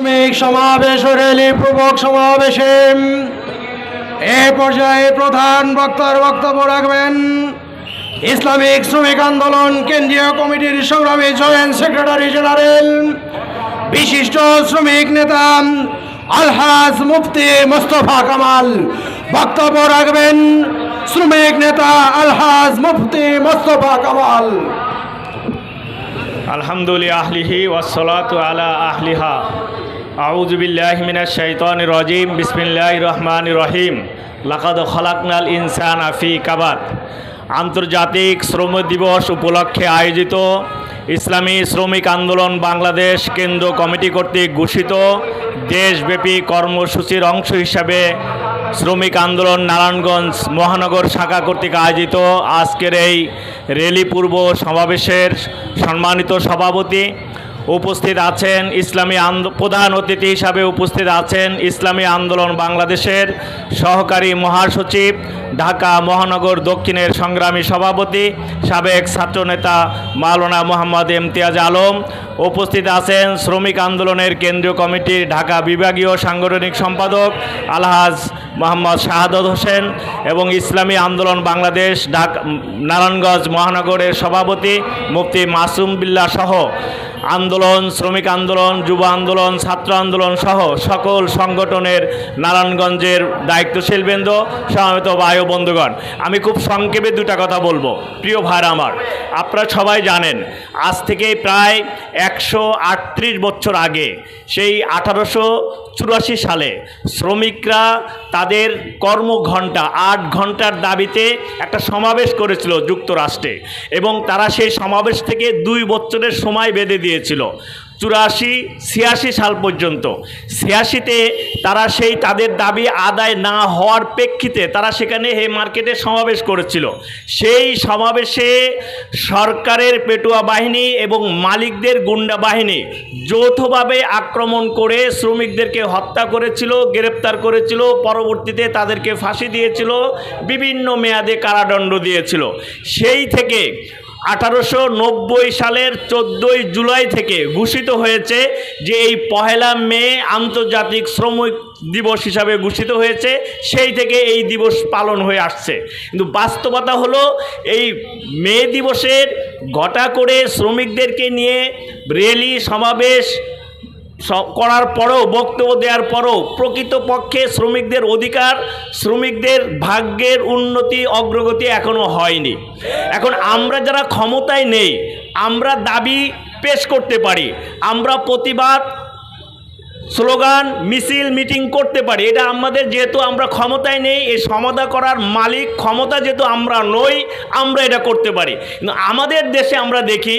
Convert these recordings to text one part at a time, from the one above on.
শ্রমিক সমাবেশ ও র্যালি পূর্বক সমাবেশে এ পর্যায়ে প্রধান বক্তার বক্তব্য রাখবেন। ইসলামিক শ্রমিক আন্দোলন কেন্দ্রীয় কমিটির সংগ্রামী জয়েন্ট সেক্রেটারি জেনারেল, বিশিষ্ট শ্রমিক নেতা আলহাজ মুফতি মোস্তফা কামাল। বক্তব্য রাখবেন শ্রমিক নেতা আলহাজ মুফতি মোস্তফা কামাল। আলহামদুলিল্লাহ আহলিহি ওয়াসসালাতু আলা আহলিহা। আউযু বিল্লাহি মিনাশ শাইতানির রাজিম, বিসমিল্লাহির রহমানির রহিম। লাকাদ খালাকনাল ইনসান আফি কাবাদ আন্তর্জাতিক শ্রম দিবস উপলক্ষে আয়োজিত ইসলামী শ্রমিক আন্দোলন বাংলাদেশ কেন্দ্র কমিটি কর্তৃক ঘোষিত দেশব্যাপী কর্মসূচির অংশ হিসাবে শ্রমিক আন্দোলন নারায়ণগঞ্জ মহানগর শাখা কর্তৃক আয়োজিত আজকের এই র্যালি পূর্ব সমাবেশের সম্মানিত সভাপতি উপস্থিত আছেন ইসলামী প্রধান অতিথি হিসাবে উপস্থিত আছেন ইসলামী আন্দোলন বাংলাদেশের সহকারী মহাসচিব, ঢাকা মহানগর দক্ষিণের সংগ্রামী সভাপতি, সাবেক ছাত্রনেতা মাওলানা মোহাম্মদ ইমতিয়াজ আলম। উপস্থিত আছেন শ্রমিক আন্দোলনের কেন্দ্রীয় কমিটির ঢাকা বিভাগীয় সাংগঠনিক সম্পাদক আলহাজ মোহাম্মদ শাহাদত হোসেন এবং ইসলামী আন্দোলন বাংলাদেশ ঢাকা, নারায়ণগঞ্জ মহানগরের সভাপতি মুফতি মাসুম বিল্লাহ সহ। আন্দোলন, শ্রমিক আন্দোলন, যুব আন্দোলন, ছাত্র আন্দোলন সহ সকল সংগঠনের নারায়ণগঞ্জের দায়িত্বশীল বৃন্দ সমাবেত বায়ু বন্ধুগণ। আমি খুব সংক্ষেপে দুটা কথা বলব। প্রিয় ভাই আমার, আপনারা সবাই জানেন, আজ থেকে প্রায় একশো আটত্রিশ বছর আগে, সেই আঠারোশো চুরাশি সালে শ্রমিকরা তাদের কর্মঘণ্টা আট ঘণ্টার দাবিতে একটা সমাবেশ করেছিল যুক্তরাষ্ট্রে এবং তারা সেই সমাবেশ থেকে দুই বছরের সময় বেঁধে দিয়েছিল। চুরাশি, ছিয়াশি সাল পর্যন্ত। ছিয়াশিতে তারা সেই তাদের দাবি আদায় না হওয়ার প্রেক্ষিতে তারা সেখানে হে মার্কেটে সমাবেশ করেছিল। সেই সমাবেশে সরকারের পেটুয়া বাহিনী এবং মালিকদের গুন্ডা বাহিনী যৌথভাবে আক্রমণ করে শ্রমিকদেরকে হত্যা করেছিল, গ্রেপ্তার করেছিল, পরবর্তীতে তাদেরকে ফাঁসি দিয়েছিল, বিভিন্ন মেয়াদে কারাদণ্ড দিয়েছিল। সেই থেকে আঠারোশো নব্বই সালের চোদ্দোই জুলাই থেকে ঘোষিত হয়েছে যে এই পহেলা মে আন্তর্জাতিক শ্রমিক দিবস হিসাবে ঘোষিত হয়েছে, সেই থেকে এই দিবস পালন হয়ে আসছে। কিন্তু বাস্তবতা হলো, এই মে দিবসের ঘটা করে শ্রমিকদেরকে নিয়ে রেলি, সমাবেশ করার পরেও, বক্তব্য দেওয়ার পরেও প্রকৃতপক্ষে শ্রমিকদের অধিকার, শ্রমিকদের ভাগ্যের উন্নতি, অগ্রগতি এখনও হয়নি। এখন আমরা যারা ক্ষমতায় নেই, আমরা দাবি পেশ করতে পারি। আমরা প্রতিবাদ স্লোগান, মিছিল, মিটিং করতে পারি। এটা আমাদের যেহেতু আমরা ক্ষমতায় নেই, এই সমাধা করার মালিক ক্ষমতা যেহেতু আমরা নই, আমরা এটা করতে পারি। কিন্তু আমাদের দেশে আমরা দেখি,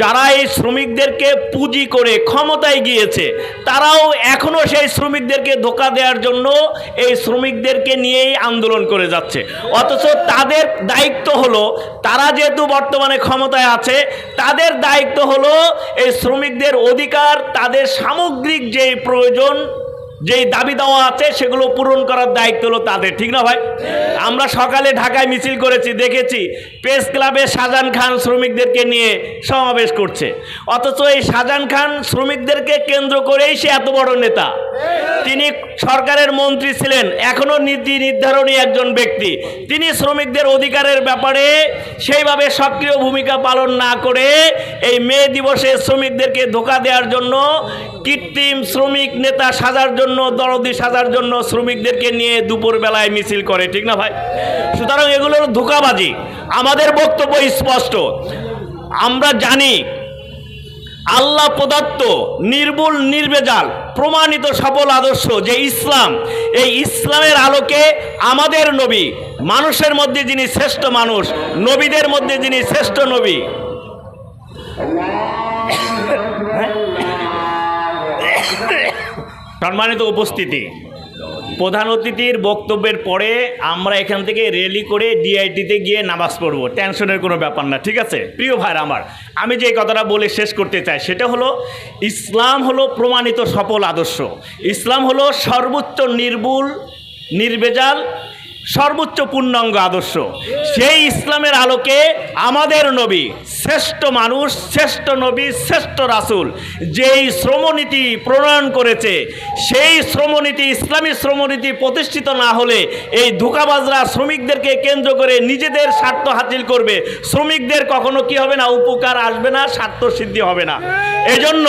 যারা এই শ্রমিকদেরকে পুঁজি করে ক্ষমতায় গিয়েছে, তারাও এখনও সেই শ্রমিকদেরকে ধোকা দেওয়ার জন্য এই শ্রমিকদেরকে নিয়েই আন্দোলন করে যাচ্ছে। অথচ তাদের দায়িত্ব হলো, তারা যেহেতু বর্তমানে ক্ষমতায় আছে, তাদের দায়িত্ব হলো এই শ্রমিকদের অধিকার, তাদের সামগ্রিক যে প্রয়োজন, যেই দাবি দেওয়া আছে সেগুলো পূরণ করার দায়িত্ব হলো তাদের, ঠিক না ভাই? আমরা সকালে ঢাকায় মিছিল করেছি, দেখেছি, প্রেস ক্লাবে শাহজাহান খান শ্রমিকদেরকে নিয়ে সমাবেশ করছে। অথচ এই শাহজাহান খান শ্রমিকদেরকে কেন্দ্র করেই সে এত বড় নেতা। তিনি সরকারের মন্ত্রী ছিলেন এখনও নীতি নির্ধারণী একজন ব্যক্তি। তিনি শ্রমিকদের অধিকারের ব্যাপারে সেইভাবে সক্রিয় ভূমিকা পালন না করে এই মে দিবসে শ্রমিকদেরকে ধোকা দেওয়ার জন্য, কৃত্রিম শ্রমিক নেতা সাজার জন্য, দরদি সাজার জন্য শ্রমিকদেরকে নিয়ে দুপুরবেলায় মিছিল করে, ঠিক না ভাই? সুতরাং এগুলোর ধোকাবাজি, আমাদের বক্তব্য স্পষ্ট। আমরা জানি আল্লাহ প্রদত্ত নির্মূল নির্বেজাল প্রমাণিত সফল আদর্শ যে ইসলাম এই ইসলামের আলোকে আমাদের নবী মানুষের মধ্যে যিনি শ্রেষ্ঠ মানুষ নবীদের মধ্যে যিনি শ্রেষ্ঠ নবী। সম্মানিত উপস্থিতি। প্রধান অতিথির বক্তব্যের পরে আমরা এখান থেকে রেলি করে ডিআইটিতে গিয়ে নামাজ পড়ব। টেনশনের কোনো ব্যাপার না, ঠিক আছে? প্রিয় ভাই আমার, আমি যে কথাটা বলে শেষ করতে চাই, সেটা হলো ইসলাম হলো প্রমাণিত সফল আদর্শ। ইসলাম হলো সর্বোচ্চ নির্বুল নির্বেজাল সর্বোচ্চ পূর্ণাঙ্গ আদর্শ। সেই ইসলামের আলোকে আমাদের নবী শ্রেষ্ঠ মানুষ, শ্রেষ্ঠ নবী, শ্রেষ্ঠ রাসুল যেই শ্রমনীতি প্রণয়ন করেছে, সেই শ্রমনীতি, ইসলামী শ্রমনীতি প্রতিষ্ঠিত না হলে এই ধোকাবাজরা শ্রমিকদেরকে কেন্দ্র করে নিজেদের স্বার্থ হাসিল করবে। শ্রমিকদের কখনো কি হবে না? উপকার আসবে না, স্বার্থ সিদ্ধি হবে না। এজন্য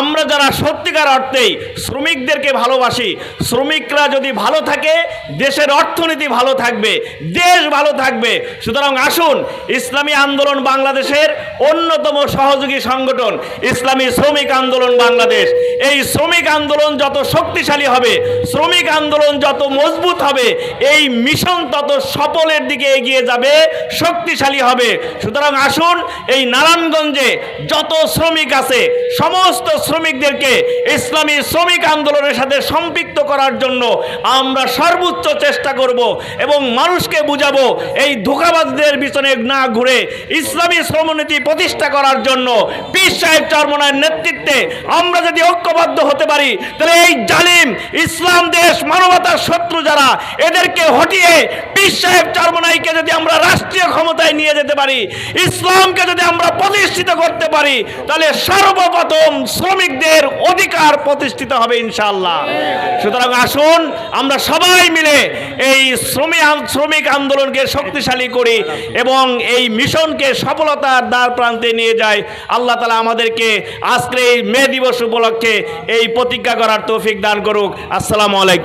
আমরা যারা সত্যিকার অর্থেই শ্রমিকদেরকে ভালোবাসি, শ্রমিকরা যদি ভালো থাকে, দেশের অর্থনীতি ভালো থাকবে, দেশ ভালো থাকবে। সুতরাং আসুন, ইসলামী আন্দোলন বাংলাদেশের অন্যতম সহযোগী সংগঠন, ইসলামী শ্রমিক আন্দোলন বাংলাদেশ। এই শ্রমিক আন্দোলন যত শক্তিশালী হবে, শ্রমিক আন্দোলন যত মজবুত হবে, এই মিশন তত সফলের দিকে এগিয়ে যাবে, শক্তিশালী হবে। সুতরাং আসুন, এই নারায়ণগঞ্জে যত শ্রমিক আছে, সমস্ত শ্রমিকদেরকে ইসলামী শ্রমিক আন্দোলনের সাথে সম্পৃক্ত করার জন্য আমরা সর্বোচ্চ চেষ্টা করব। এবং মানুষকে বুঝাবো এই ধোকাবাজদের পিছনে না ঘুরে ইসলামী শ্রমনীতি প্রতিষ্ঠা করার জন্য পীর সাহেব চরমনার নেতৃত্বে আমরা যদি ঐক্যবদ্ধ হতে পারি, তাহলে এই জালিম ইসলাম দেশ মানবতার শত্রু যারা, এদেরকে হটিয়ে পীর সাহেব চরমনাইকে যদি আমরা রাষ্ট্রীয় ক্ষমতায় নিয়ে যেতে পারি, ইসলামকে যদি আমরা প্রতিষ্ঠিত করতে পারি, তাহলে সর্বপ্রথম শ্রমিকদের অধিকার প্রতিষ্ঠিত হবে ইনশাআল্লাহ। সুতরাং আসুন, আমরা সবাই মিলে এই শ্রমিক শ্রমিক আন্দোলনকে শক্তিশালী করি এবং এই মিশনকে সফলতার দ্বার প্রান্তে নিয়ে যায় আল্লাহ তালা আমাদেরকে আজকের এই মে দিবস উপলক্ষে এই প্রতিজ্ঞা করার তৌফিক দান করুক। আসসালামু আলাইকুম।